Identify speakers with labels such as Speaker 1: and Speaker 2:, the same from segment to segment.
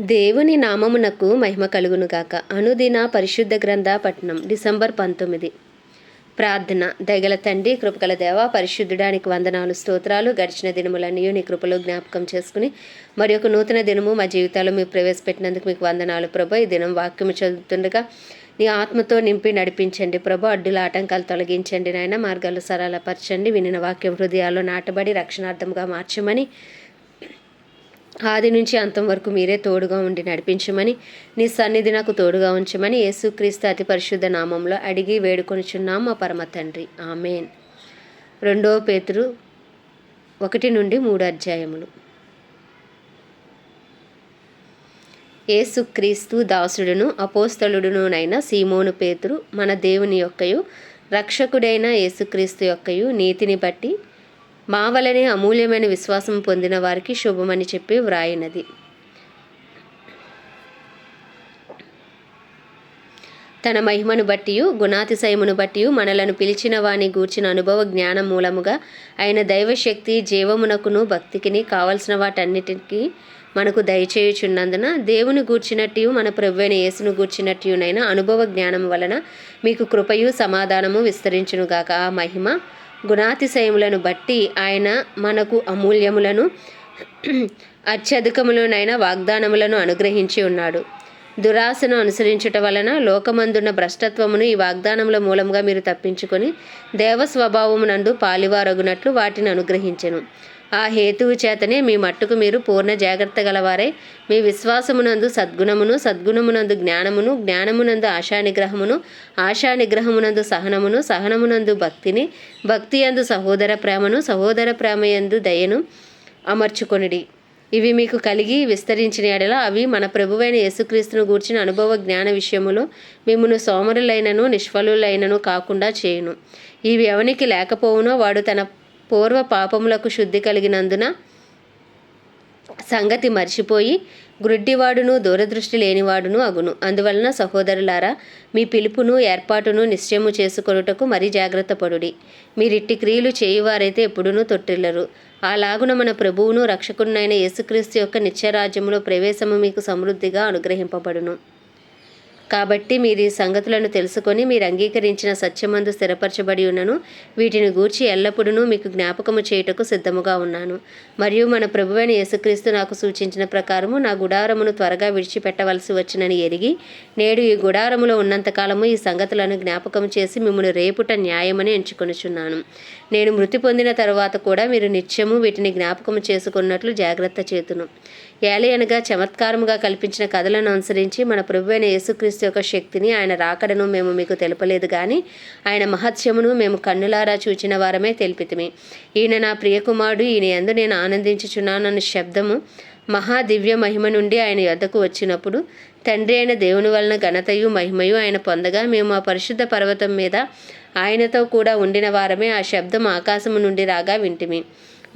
Speaker 1: దేవుని నామమునకు మహిమ కలుగునుగాక అనుదిన పరిశుద్ధ గ్రంథ పట్టణం డిసెంబర్ పంతొమ్మిది. ప్రార్థన. దగల తండ్రి కృపగల దేవ పరిశుద్ధుడానికి వందనాలు స్తోత్రాలు గడిచిన దినములన్నీ నీ కృపలో జ్ఞాపకం చేసుకుని మరి ఒక నూతన దినము మా జీవితాల్లో మీరు ప్రవేశపెట్టినందుకు మీకు వందనాలు ప్రభా. ఈ దినం వాక్యము చదువుతుండగా నీ ఆత్మతో నింపి నడిపించండి ప్రభు. అడ్డుల ఆటంకాలు తొలగించండి నాయన మార్గాలు సరళపరచండి. వినిన వాక్యం హృదయాల్లో నాటబడి రక్షణార్థంగా మార్చమని ఆది నుంచి అంతం వరకు మీరే తోడుగా ఉండి నడిపించమని నీ సన్నిధి నాకు తోడుగా ఉంచమని యేసుక్రీస్తు అతి పరిశుద్ధ నామంలో అడిగి వేడుకొనిచున్నాం మా పరమ తండ్రి. ఆమెన్. రెండవ పేతురు ఒకటి నుండి మూడు అధ్యాయములు. ఏసుక్రీస్తు దాసుడును అపోస్తలుడునునైన సీమోను పేతురు మన దేవుని యొక్కయు రక్షకుడైన యేసుక్రీస్తు యొక్కయు నీతిని బట్టి మా వలనే అమూల్యమైన విశ్వాసం పొందిన వారికి శుభమని చెప్పి వ్రాయినది. తన మహిమను బట్టియు గుణాతిశయమును బట్టియు మనలను పిలిచిన వాని గూర్చిన అనుభవ జ్ఞానం మూలముగా ఆయన దైవశక్తి జీవమునకును భక్తికిని కావలసిన వాటన్నిటికీ మనకు దయచేయుచున్నందున దేవుని గూర్చినట్టు మన ప్రవ్వైన యేసును గూర్చినట్టునైనా అనుభవ జ్ఞానం వలన మీకు కృపయు సమాధానము విస్తరించునుగాక. ఆ మహిమ గుణాతిశయములను బట్టి ఆయన మనకు అమూల్యములను అత్యధికములనైన వాగ్దానములను అనుగ్రహించి ఉన్నాడు. దురాశను అనుసరించుట వలన లోకమందున్న భ్రష్టత్వమును ఈ వాగ్దానముల మూలంగా మీరు తప్పించుకొని దేవస్వభావమునందు పాలివారగునట్లు వాటిని అనుగ్రహించెను. ఆ హేతువు చేతనే మీ మట్టుకు మీరు పూర్ణ జాగ్రత్త గలవారై. మీ విశ్వాసమునందు సద్గుణమును సద్గుణమునందు జ్ఞానమును జ్ఞానమునందు ఆశానిగ్రహమును ఆశానిగ్రహమునందు సహనమును సహనమునందు భక్తిని భక్తి యందు సహోదర ప్రేమను సహోదర ప్రేమయందు దయను అమర్చుకొనిడి. ఇవి మీకు కలిగి విస్తరించిన ఎడల అవి మన ప్రభువైన యేసుక్రీస్తును గూర్చిన అనుభవ జ్ఞాన విషయములో మిమ్మను సోమరులైనను నిష్ఫలులైనను కాకుండా చేయును. ఇవి ఎవనికి లేకపోవునో వాడు తన పూర్వ పాపములకు శుద్ధి కలిగినందున సంగతి మర్చిపోయి గ్రుడ్డివాడును దూరదృష్టి లేనివాడును అగును. అందువలన సహోదరులారా మీ పిలుపును ఏర్పాటును నిశ్చయము చేసుకొనుటకు మరీ జాగ్రత్త పడుడి. మీరిట్టి క్రియలు చేయువారైతే ఎప్పుడునూ తొట్టిల్లరు. అలాగున మన ప్రభువును రక్షకుడినైన యేసుక్రీస్తు యొక్క నిత్యరాజ్యములో ప్రవేశము మీకు సమృద్ధిగా అనుగ్రహింపబడును. కాబట్టి మీరు ఈ సంగతులను తెలుసుకొని మీరు అంగీకరించిన సత్యమందు స్థిరపరచబడి ఉన్నను వీటిని గూర్చి ఎల్లప్పుడూ మీకు జ్ఞాపకము చేయుటకు సిద్ధముగా ఉన్నాను. మరియు మన ప్రభువైన యేసుక్రీస్తు నాకు సూచించిన ప్రకారము నా గుడారమును త్వరగా విడిచిపెట్టవలసి వచ్చినని ఎరిగి నేడు ఈ గుడారములో ఉన్నంతకాలము ఈ సంగతులను జ్ఞాపకం చేసి మిమ్మల్ని రేపుట న్యాయమని ఎంచుకొనుచున్నాను. నేను మృతి పొందిన తర్వాత కూడా మీరు నిత్యము వీటిని జ్ఞాపకం చేసుకున్నట్లు జాగ్రత్త చేతును. ఏలయనగా చమత్కారముగా కల్పించిన కథలను అనుసరించి మన ప్రభువైన యేసుక్రీస్తు యొక్క శక్తిని ఆయన రాకడను మేము మీకు తెలపలేదు కానీ ఆయన మహత్యమును మేము కన్నులారా చూచిన వారమే తెలిపితిమి. ఈయన నా ప్రియకుమారుడు ఈయన ఎందు నేను ఆనందించుచున్నానన్న శబ్దము మహా దివ్య మహిమ నుండి ఆయన యొద్దకు వచ్చినప్పుడు తండ్రి అయిన దేవుని వలన ఘనతయు మహిమయు ఆయన పొందగా మేము ఆ పరిశుద్ధ పర్వతం మీద ఆయనతో కూడా ఉండిన వారమే ఆ శబ్దం ఆకాశము నుండి రాగా వింటిమి.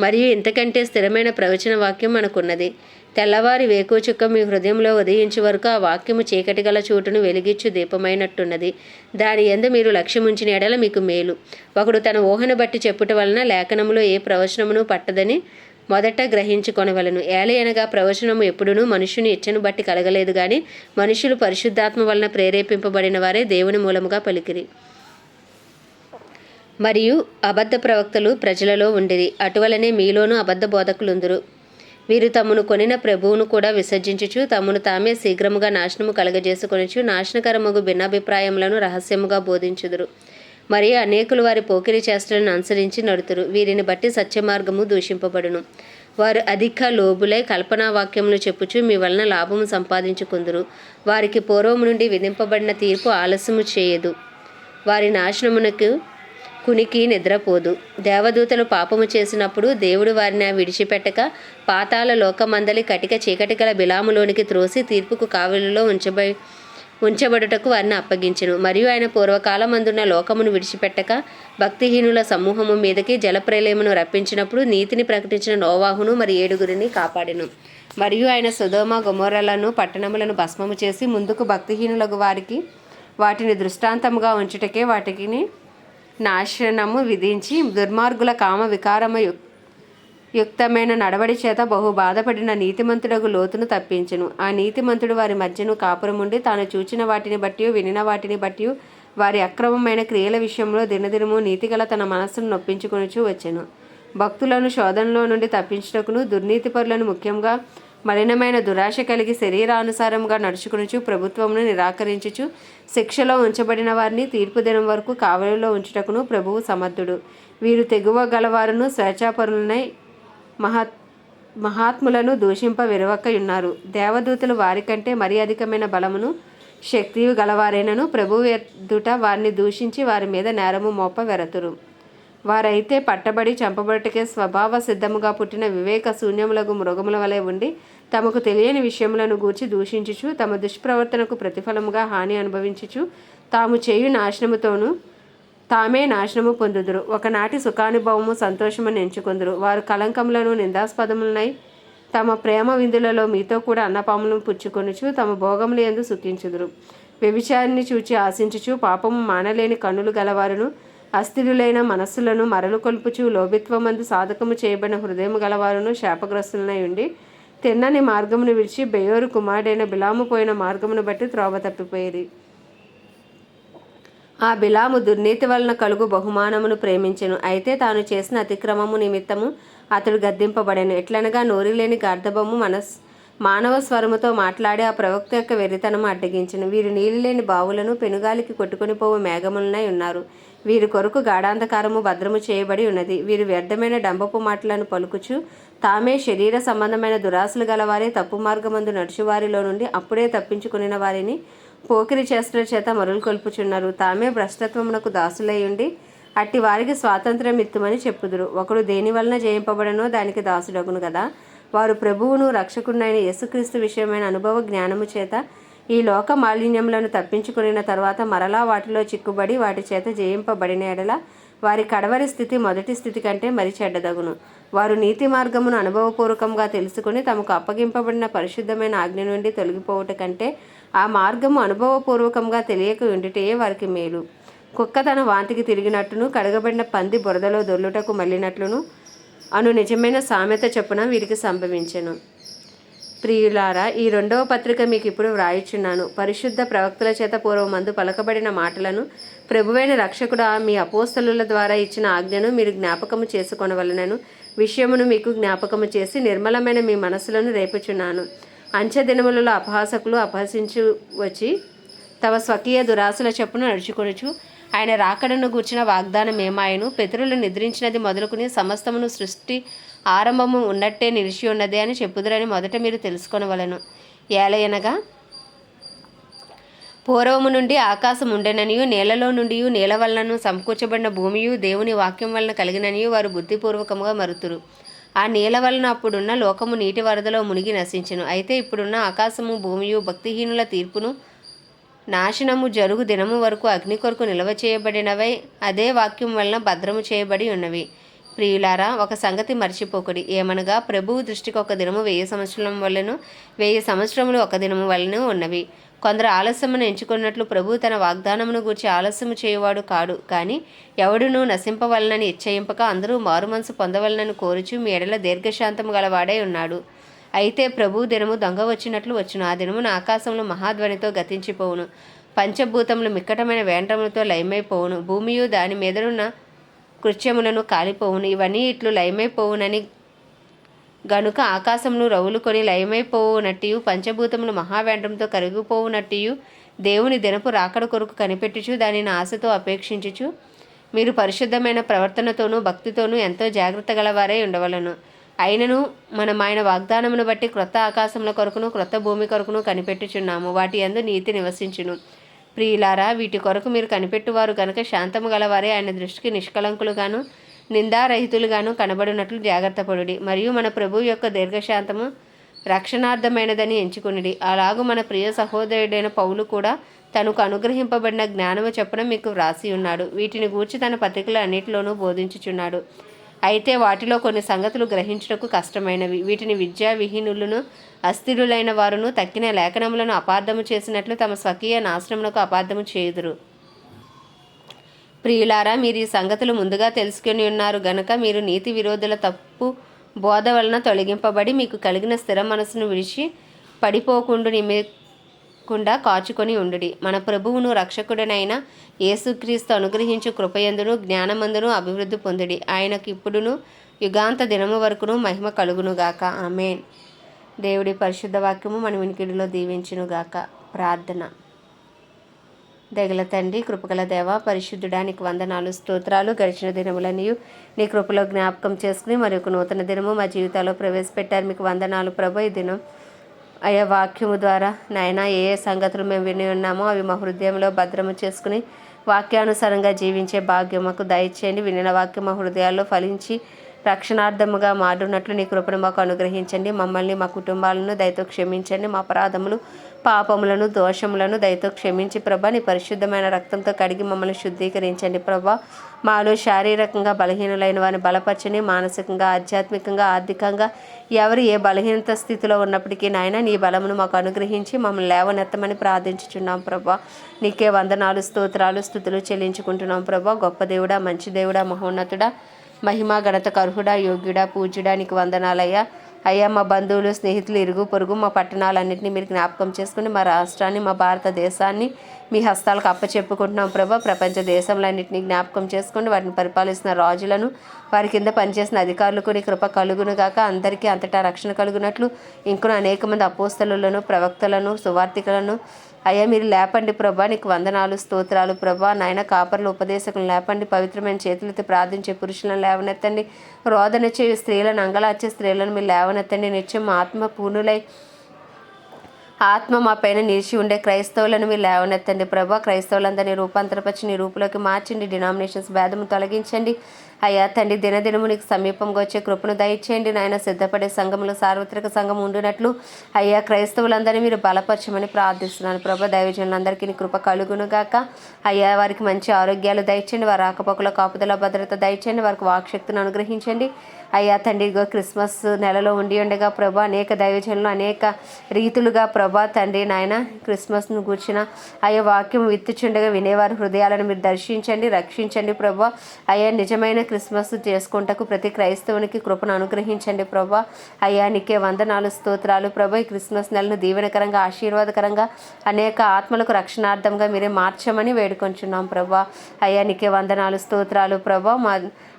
Speaker 1: మరియు ఇంతకంటే స్థిరమైన ప్రవచన వాక్యం మనకున్నది. తెల్లవారి వేకోచుక్క మీ హృదయంలో ఉదయించే వరకు ఆ వాక్యము చీకటి గల చోటును వెలిగిచ్చు దీపమైనట్టున్నది. దాని ఎందు మీరు లక్ష్యముంచిన ఎడల మీకు మేలు. ఒకడు తన ఊహను బట్టి చెప్పుట వలన లేఖనములో ఏ ప్రవచనమును పట్టదని మొదట గ్రహించుకొనవలను. ఏలయనగా ప్రవచనము ఎప్పుడునూ మనుషుని ఇచ్చను బట్టి కలగలేదు కానీ మనుషులు పరిశుద్ధాత్మ వలన ప్రేరేపింపబడిన వారే దేవుని మూలముగా పలికిరి. మరియు అబద్ధ ప్రవక్తలు ప్రజలలో ఉండిరి. అటువలనే మీలోనూ అబద్ధ బోధకులుందురు. వీరు తమను కొనిన ప్రభువును కూడా విసర్జించుచు తమను తామే శీఘ్రముగా నాశనము కలగజేసుకొనిచు నాశనకరముగు భిన్నాభిప్రాయములను రహస్యముగా బోధించుదురు. మరియు అనేకులు వారి పోకిరి చేష్టలను అనుసరించి నడుతురు. వీరిని బట్టి సత్యమార్గము దూషింపబడును. వారు అధిక లోబులై కల్పనా వాక్యములు చెప్పుచు మీ వలన లాభము సంపాదించుకుందురు. వారికి పూర్వము నుండి విధింపబడిన తీర్పు ఆలస్యము చేయదు. వారి నాశనమునకు కునికి నిద్రపోదు. దేవదూతలు పాపము చేసినప్పుడు దేవుడు వారిని విడిచిపెట్టక పాతాల లోకమందలి కటిక చీకటి గల బిలాములోనికి త్రోసి తీర్పుకు కావలిలో ఉంచబ ఉంచబడుటకు వారిని అప్పగించను. మరియు ఆయన పూర్వకాలమందున్న లోకమును విడిచిపెట్టక భక్తిహీనుల సమూహము మీదకి జలప్రలయమును రప్పించినప్పుడు నీతిని ప్రకటించిన నోవాహును మరి ఏడుగురిని కాపాడెను. మరియు ఆయన సుధోమ గుమోరలను పట్టణములను భస్మము చేసి ముందుకు భక్తిహీనులకు వారికి వాటిని దృష్టాంతముగా ఉంచుటకే వాటిని నాశనము విధించి దుర్మార్గుల కామ వికారమ యుక్తమైన నడవడి చేత బహు బాధపడిన నీతిమంతుడకు లోతును తప్పించును. ఆ నీతిమంతుడు వారి మధ్యను కాపురముండి తాను చూచిన వాటిని బట్టి వినిన వాటిని బట్టి వారి అక్రమమైన క్రియల విషయంలో దినదినము నీతిగల తన మనస్సును నొప్పించుకొనుచూ వచ్చెను. భక్తులను శోధనలో నుండి తప్పించుటకును దుర్నీతిపరులను ముఖ్యంగా మలినమైన దురాశ కలిగి శరీరానుసారంగా నడుచుకునుచు ప్రభుత్వమును నిరాకరించుచు శిక్షలో ఉంచబడిన వారిని తీర్పు దినం వరకు కావలిలో ఉంచుటకును ప్రభువు సమర్థుడు. వీరు తెగువ గలవారును స్వేచ్ఛాపరులనై మహత్ మహాత్ములను దూషింప విరవక్కయున్నారు ఉన్నారు దేవదూతలు వారికంటే మరీ అధికమైన బలమును శక్తియు గలవారైనను ప్రభువు ఎదుట వారిని దూషించి వారి మీద నేరము మోప వెరతురు. వారైతే పట్టబడి చంపబడుటకే స్వభావ సిద్ధముగా పుట్టిన వివేక శూన్యములకు మృగముల వలె ఉండి తమకు తెలియని విషయములను గూర్చి దూషించుచు తమ దుష్ప్రవర్తనకు ప్రతిఫలముగా హాని అనుభవించుచు తాము చేయు నాశనముతోనూ తామే నాశనము పొందుదురు. ఒకనాటి సుఖానుభవము సంతోషమును ఎంచుకొందురు. వారు కలంకములను నిందాస్పదములనై తమ ప్రేమ విందులలో మీతో కూడా అన్నపాములను పుచ్చుకొనుచు తమ భోగములు ఎందు సుఖించుదురు. వ్యభిచారిని చూచి ఆశించుచు పాపము మానలేని కన్నులు గలవారును అస్థిరులైన మనస్సులను మరలు కొల్పుచు లోభిత్వమందు సాధకము చేయబడిన హృదయము గలవారును శాపగ్రస్తులనై ఉండి తిన్నని మార్గమును విడిచి బెయోరు కుమారుడైన బిలాము పోయిన మార్గమును బట్టి త్రోవ తప్పిపోయేది. ఆ బిలాము దుర్నీతి వలన కలుగు బహుమానమును ప్రేమించెను. అయితే తాను చేసిన అతిక్రమము నిమిత్తము అతడు గద్దింపబడెను. ఎట్లనగా నోరిలేని గార్ధబొమ్ము మనస్ మానవ స్వరముతో మాట్లాడి ఆ ప్రవక్త యొక్క వెరితనము అడ్డగించను. వీరు నీళ్ళు లేని బావులను పెనుగాలికి కొట్టుకొని పోవు మేఘములనై ఉన్నారు. వీరి కొరకు గాఢాంధకారము భద్రము చేయబడి ఉన్నది. వీరు వ్యర్థమైన డంబపు మాటలను పలుకుచు తామే శరీర సంబంధమైన దురాశలు గలవారే తప్పు మార్గమందు నడుచువారిలో నుండి అప్పుడే తప్పించుకునిన వారిని పోకిరి చేష్టల చేత మరులు కొల్పుచున్నారు తామే భ్రష్టత్వమునకు దాసులై ఉండి అట్టి వారికి స్వాతంత్ర్యం ఇత్తుమని చెప్పుదురు. ఒకడు దేని వలన జయింపబడనో దానికి దాసుడగును కదా వారు ప్రభువును రక్షకుడైన యేసుక్రీస్తు విషయమైన అనుభవ జ్ఞానము చేత ఈ లోక మాలిన్యములను తప్పించుకునిన తర్వాత మరలా వాటిలో చిక్కుబడి వాటి చేత జయింపబడిన ఎడల వారి కడవరి స్థితి మొదటి స్థితి కంటే మరి చెడ్డదగును. వారు నీతి మార్గమును అనుభవపూర్వకంగా తెలుసుకుని తమకు అప్పగింపబడిన పరిశుద్ధమైన ఆజ్ఞ నుండి తొలగిపోవుట కంటే ఆ మార్గము అనుభవపూర్వకంగా తెలియక ఉండిటయే వారికి మేలు. కుక్క తన వాంతికి తిరిగినట్టును కడగబడిన పంది బురదలో దొల్లుటకు మళ్ళినట్లును అను నిజమైన సామెత చొప్పున వీరికి సంభవించెను. ప్రియులారా ఈ రెండవ పత్రిక మీకు ఇప్పుడు వ్రాయిచున్నాను. పరిశుద్ధ ప్రవక్తల చేత పూర్వమందు పలకబడిన మాటలను ప్రభువైన రక్షకుడు మీ అపోస్తలుల ద్వారా ఇచ్చిన ఆజ్ఞను మీరు జ్ఞాపకము చేసుకొనవలనను. విషయమును మీకు జ్ఞాపకము చేసి నిర్మలమైన మీ మనసులను రేపుచున్నాను. అంచె దినములలో అపహాసకులు అపహసించు వచ్చి తమ స్వకీయ దురాశల చెప్పును నడుచుకొనుచు ఆయన రాకడను గూర్చిన వాగ్దానం ఏమాయను పితరులు నిద్రించినది మొదలుకుని సమస్తమును సృష్టి ఆరంభము ఉన్నట్టే నిలిచి ఉన్నది అని చెప్పుదురని మొదట మీరు తెలుసుకొనవలను. ఏలయనగా పూర్వము నుండి ఆకాశం ఉండెననియు నేలలో నుండి నేల వలనను సమకూర్చబడిన భూమియు దేవుని వాక్యం వలన కలిగిననియు వారు బుద్ధిపూర్వకముగా మరుతురు. ఆ నీల వలన అప్పుడున్న లోకము నీటి వరదలో మునిగి నశించను. అయితే ఇప్పుడున్న ఆకాశము భూమియు భక్తిహీనుల తీర్పును నాశనము జరుగు దినము వరకు అగ్ని కొరకు నిల్వ చేయబడినవై అదే వాక్యం వలన భద్రము చేయబడి ఉన్నవి. ప్రియులారా ఒక సంగతి మర్చిపోకుడి. ఏమనగా ప్రభువు దృష్టికి ఒక దినము వెయ్యి సంవత్సరం వలన వెయ్యి సంవత్సరములు ఒక దినము వలన ఉన్నవి. కొందరు ఆలస్యమును ఎంచుకున్నట్లు ప్రభు తన వాగ్దానమును గూర్చి ఆలస్యము చేయువాడు కాడు. కానీ ఎవడునూ నశింపవలనని ఇచ్చయింపక అందరూ మారుమనసు పొందవలనని కోరుచు మీ ఎడల దీర్ఘశాంతము గలవాడై ఉన్నాడు. అయితే ప్రభు దినము దొంగ వచ్చినట్లు వచ్చును. ఆ దినమున ఆకాశంలో మహాధ్వనితో గతించిపోవును. పంచభూతములు మిక్కటమైన వేండ్రములతో లయమైపోవును. భూమియు దాని మీదనున్న కృత్యములను కాలిపోవును. ఇవన్నీ ఇట్లు లయమైపోవునని గనుక ఆకాశమును రవులుకొని లయమైపోవునట్టియు పంచభూతములు మహావేండ్రంతో కరిగిపోవునట్టియు దేవుని దినపు రాకడ కొరకు కనిపెట్టుచు దానిని ఆశతో అపేక్షించుచు మీరు పరిశుద్ధమైన ప్రవర్తనతోనూ భక్తితోనూ ఎంతో జాగ్రత్త గలవారై ఉండవలను. అయినను మనం ఆయన వాగ్దానమును బట్టి క్రొత్త ఆకాశముల కొరకును క్రొత్త భూమి కొరకును కనిపెట్టుచున్నాము. వాటి యందు నీతి నివసించును. ప్రియులారా వీటి కొరకు మీరు కనిపెట్టువారు కనుక శాంతము గలవారే. ఆయన దృష్టికి నిష్కలంకులుగాను నిందారహితులుగాను కనబడినట్లు జాగ్రత్త పడుడి మరియు మన ప్రభు యొక్క దీర్ఘశాంతము రక్షణార్థమైనదని ఎంచుకునిడి. అలాగూ మన ప్రియ సహోదరుడైన పౌలు కూడా తనకు అనుగ్రహింపబడిన జ్ఞానము చెప్పడం మీకు వ్రాసి ఉన్నాడు వీటిని గూర్చి తన పత్రికల అన్నిటిలోనూ బోధించుచున్నాడు. అయితే వాటిలో కొన్ని సంగతులు గ్రహించుటకు కష్టమైనవి. వీటిని విద్యా విహీనులను అస్థిరులైన వారును తక్కిన లేఖనములను అపార్థము చేసినట్లు తమ స్వకీయ నాశనములకు అపార్థము చేయుదురు. ప్రియులారా మీరు ఈ సంగతులు ముందుగా తెలుసుకొని ఉన్నారు గనక మీరు నీతి విరోధుల తప్పు బోధ వలన తొలగింపబడి మీకు కలిగిన స్థిర మనసును విడిచి పడిపోకుండా నిమ్మకుండా కాచుకొని ఉండుడి. మన ప్రభువును రక్షకుడనైన యేసుక్రీస్తు అనుగ్రహించు కృపయందును జ్ఞానమందును అభివృద్ధి పొందుడి. ఆయనకి ఇప్పుడును యుగాంత దినము వరకును మహిమ కలుగునుగాక ఆమెన్. దేవుడి పరిశుద్ధ వాక్యము మన వినికిడిలో దీవించునుగాక ప్రార్థన. దగల తండ్రి కృపగల దేవ పరిశుద్ధుడానికి వందనాలు స్తోత్రాలు గడిచిన దినములన్నీ నీ కృపలో జ్ఞాపకం చేసుకుని మరి ఒక నూతన దినము మా జీవితాల్లో ప్రవేశపెట్టారు. మీకు వందనాలు ప్రభు ఈ దినం అయ్యా వాక్యము ద్వారా నాయన ఏ ఏ సంగతులు మేము విని ఉన్నామో అవి మా హృదయంలో భద్రము చేసుకుని వాక్యానుసారంగా జీవించే భాగ్యం మాకు దయచేయండి. వినిన వాక్యం మా హృదయాల్లో ఫలించి రక్షణార్థముగా మారునట్లు నీ కృపను మాకు అనుగ్రహించండి. మమ్మల్ని మా కుటుంబాలను దయతో క్షమించండి. మా అపరాధములు పాపములను దోషములను దయతో క్షమించి ప్రభా నీ పరిశుద్ధమైన రక్తంతో కడిగి మమ్మల్ని శుద్ధీకరించండి ప్రభా. మాలో శారీరకంగా బలహీనులైన వారిని బలపరచని మానసికంగా ఆధ్యాత్మికంగా ఆర్థికంగా ఎవరు ఏ బలహీనత స్థితిలో ఉన్నప్పటికీ నాయన నీ బలమును మాకు అనుగ్రహించి మమ్మల్ని లేవనెత్తమని ప్రార్థించుచున్నాం ప్రభా. నీకే వందనాలు స్తోత్రాలు స్థుతులు చెల్లించుకుంటున్నాం ప్రభా. గొప్ప దేవుడా మంచి దేవుడా మహోన్నతుడా. మహిమ ఘనత కర్హుడా యోగ్యుడా పూజ్యుడా నీకు వందనాలయ్యా. అయ్యా మా బంధువులు స్నేహితులు ఇరుగు పొరుగు మా పట్టణాలన్నింటినీ మీరు జ్ఞాపకం చేసుకుని మా రాష్ట్రాన్ని మా భారతదేశాన్ని మీ హస్తాలకు అప్పచెప్పుకుంటున్నాం ప్రభా. ప్రపంచ దేశంలన్నింటినీ జ్ఞాపకం చేసుకుని వాటిని పరిపాలిస్తున్న రాజులను వారి కింద పనిచేసిన అధికారులకు నీ కృప కలుగును గాక. అందరికీ అంతటా రక్షణ కలుగునట్లు ఇంకొన అనేక మంది అపోస్తలులను ప్రవక్తలను సువార్థికలను అయ్యా మీరు లేపండి ప్రభా నీకు వందనాలు స్తోత్రాలు ప్రభా. నాయన కాపర్లు ఉపదేశకులను లేపండి పవిత్రమైన చేతులతో ప్రార్థించే పురుషులను లేవనెత్తండి. రోదన చే స్త్రీలను అంగలార్చే స్త్రీలను మీరు లేవనెత్తండి. నిత్యం ఆత్మ పూనులై ఆత్మ మా పైన నిలిచి ఉండే క్రైస్తవులను మీరు లేవనెత్తండి ప్రభా. క్రైస్తవులందరినీ రూపాంతరపరిచి నీ రూపులోకి మార్చండి. డినామినేషన్స్ భేదము తొలగించండి. అయ్యా తండ్రి దినదినము నీకు సమీపంగా వచ్చే కృపను దయచేయండి నాయన. సిద్ధపడే సంఘంలో సార్వత్రిక సంఘం ఉండినట్లు అయ్యా క్రైస్తవులందరినీ మీరు బలపరచమని ప్రార్థిస్తున్నాను. ప్రభా దైవజనులందరికీ నీ కృప కలుగును గాక. అయ్యా వారికి మంచి ఆరోగ్యాలు దయచేయండి. వారి ఆకపోకల కాపుదల భద్రత దయచేయండి. వారికి వాక్శక్తిని అనుగ్రహించండి. అయ్యా తండ్రి క్రిస్మస్ నెలలో ఉండి ఉండగా ప్రభా అనేక దైవజనులు అనేక రీతులుగా ప్రభా తండ్రి నాయన క్రిస్మస్ను కూర్చిన అయ్యా వాక్యం విత్తుచుండగా వినేవారి హృదయాలను మీరు దర్శించండి రక్షించండి ప్రభా. అయ్యా నిజమైన క్రిస్మస్ చేసుకుంటకు ప్రతి క్రైస్తవునికి కృపను అనుగ్రహించండి ప్రభా. అయ్యా నీకే వందనాలు స్తోత్రాలు ప్రభా. ఈ క్రిస్మస్ నెలను దీవెనకరంగా ఆశీర్వాదకరంగా అనేక ఆత్మలకు రక్షణార్థంగా మీరే మార్చమని వేడుకొంచున్నాం ప్రభా. అయ్యా నీకే వందనాలు స్తోత్రాలు ప్రభా. మా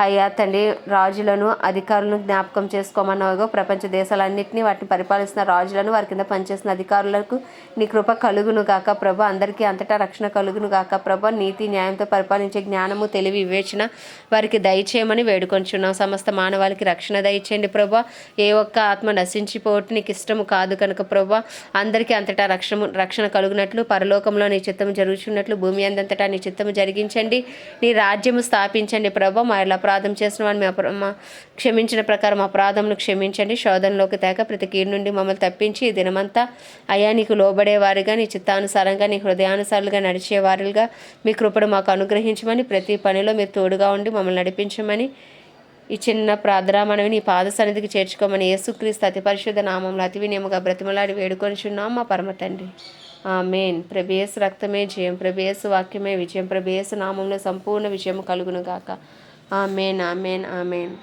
Speaker 1: అయ్యా తండ్రి రాజులను అధికారులను జ్ఞాపకం చేసుకోమన్నావుగా. ప్రపంచ దేశాలన్నింటినీ వాటిని పరిపాలిస్తున్న రాజులను వారి కింద పనిచేసిన అధికారులకు నీ కృప కలుగును గాక ప్రభ. అందరికీ అంతటా రక్షణ కలుగును గాక ప్రభ. నీతి న్యాయంతో పరిపాలించే జ్ఞానము తెలివి వివేచన వారికి దయచేయమని వేడుకొంచున్నాం. సమస్త మానవాళికి రక్షణ దయచేయండి ప్రభు. ఏ ఒక్క ఆత్మ నశించిపోవటం నీకు ఇష్టము కాదు కనుక ప్రభా. అందరికీ అంతటా రక్షణ రక్షణ కలుగునట్లు పరలోకంలో నీ చిత్తము జరుగుతున్నట్లు భూమి అందంతటా నీ చిత్తము జరిగించండి. నీ రాజ్యము స్థాపించండి ప్రభు. మరలా అపరాధం చేసిన వాడిని మీ అపర మా క్షమించిన ప్రకారం అపరాధమును క్షమించండి. శోధనలోకి తేక ప్రతి కీడు నుండి మమ్మల్ని తప్పించి ఈ దినమంతా అయా నీకు లోబడేవారుగా నీ చిత్తానుసారంగా నీ హృదయానుసారులుగా నడిచేవారుగా మీ కృపడు మాకు అనుగ్రహించమని ప్రతి పనిలో మీరు తోడుగా ఉండి మమ్మల్ని నడిపించమని ఈ చిన్న ప్రార్థన మనవి నీ పాద సన్నిధికి చేర్చుకోమని యేసుక్రీస్తు అతి పరిశుద్ధ నామంలో అతి వినియముగా బ్రతిమలాడి వేడుకొనిచున్నాం మా పరమ తండ్రి. ఆమెన్. ప్రభేసు రక్తమే జయం ప్రభేసు వాక్యమే విజయం ప్రభేసు నామంలో సంపూర్ణ విజయం కలుగును గాక. Amen amen amen